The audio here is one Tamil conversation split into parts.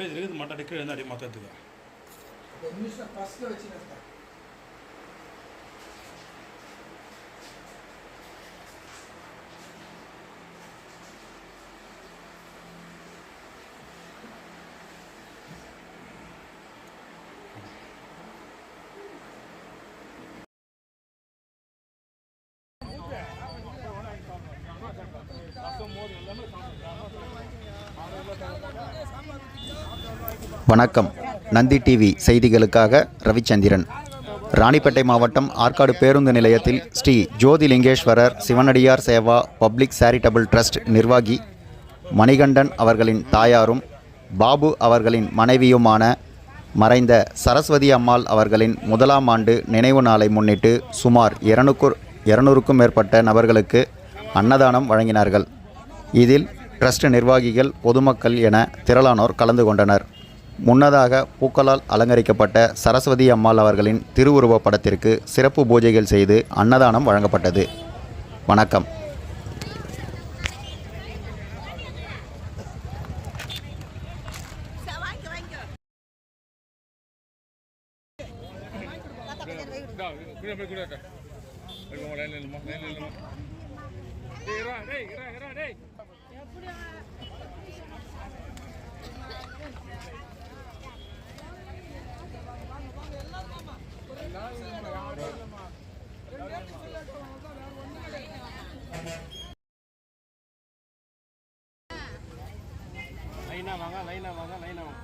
జరిగింది మాట్లాడి ఇక్కడ మాట్లాడుతుందా வணக்கம். நந்தி டிவி செய்திகளுக்காக ரவிச்சந்திரன். ராணிப்பேட்டை மாவட்டம் ஆற்காடு பேருந்து நிலையத்தில் ஸ்ரீ ஜோதிலிங்கேஸ்வரர் சிவனடியார் சேவா பப்ளிக் சேரிட்டபிள் ட்ரஸ்ட் நிர்வாகி மணிகண்டன் அவர்களின் தாயாரும் பாபு அவர்களின் மனைவியுமான மறைந்த சரஸ்வதி அம்மாள் அவர்களின் முதலாம் ஆண்டு நினைவு நாளை முன்னிட்டு சுமார் இருநூக்கு இருநூறுக்கும் மேற்பட்ட நபர்களுக்கு அன்னதானம் வழங்கினார்கள். இதில் ட்ரஸ்ட் நிர்வாகிகள் பொதுமக்கள் என திரளானோர் கலந்து கொண்டனர். முன்னதாக பூக்களால் அலங்கரிக்கப்பட்ட சரஸ்வதி அம்மாள் அவர்களின் திருவுருவப் படத்திற்கு சிறப்பு பூஜைகள் செய்து அன்னதானம் வழங்கப்பட்டது. வணக்கம். லைனா வாங்க லைனாக வாங்க லைனாக வாங்க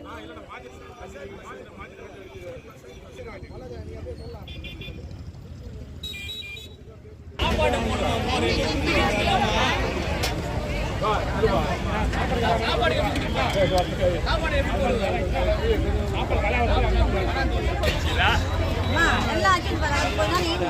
அம்மா, மாற்றி ஆக்கிட்டு சொல்லலாம் கொஞ்ச நாள் நீங்க